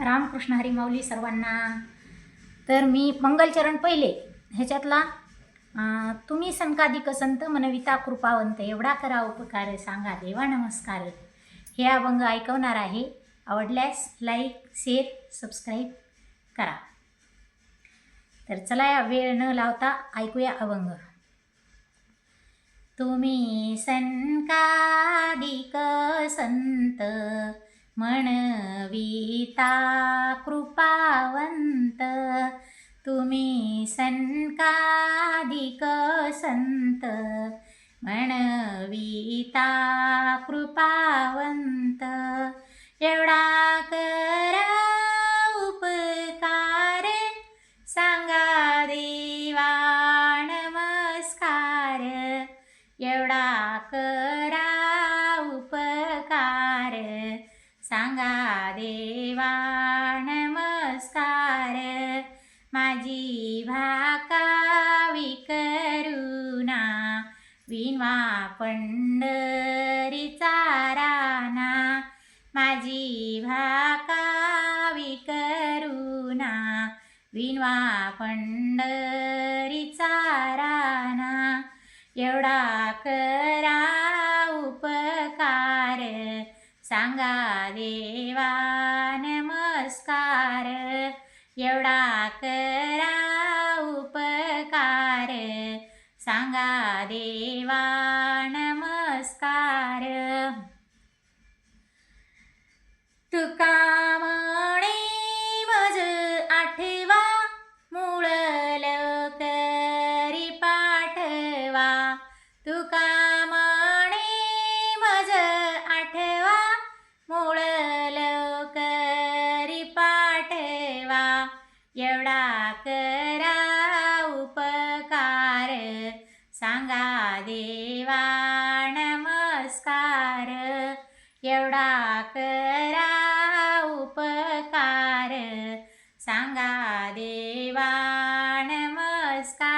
रामकृष्ण हरिमाऊली सर्वांना. तर मी मंगलचरण पहिले. ह्याच्यातला तुम्ही संकादिक संत मनविता कृपावंत एवढा करा उपकार सांगा देवा नमस्कार. हे अभंग ऐकवणार आहे. आवडल्यास लाईक शेअर सबस्क्राईब करा. तर चला या वेळ न लावता ऐकूया अभंग. तुम्ही संकादिक संत म्हणविता कृपावंत तुम्ही संकादिक संत. म्हणविता कृपावंत एवढा करा उपकार. सांगा देवा नमस्कार एवढा कर सांगा देवा नमस्कार. माझी भाकावी करुणा विनवा पंढरीचा राना माझी भाकावी करुणा विनवा पंढरीचा राना एवढा करा सांगा देवा नमस्कार. एवढा करा उपकार. सांगा देवा नमस्कार. तुका म्हणे मज आठवा मूळ लवकरी पाठवा. तुका एवढा करा उपकार. सांगा देवा नमस्कार. एवढा करा उपकार. सांगा देवा नमस्कार.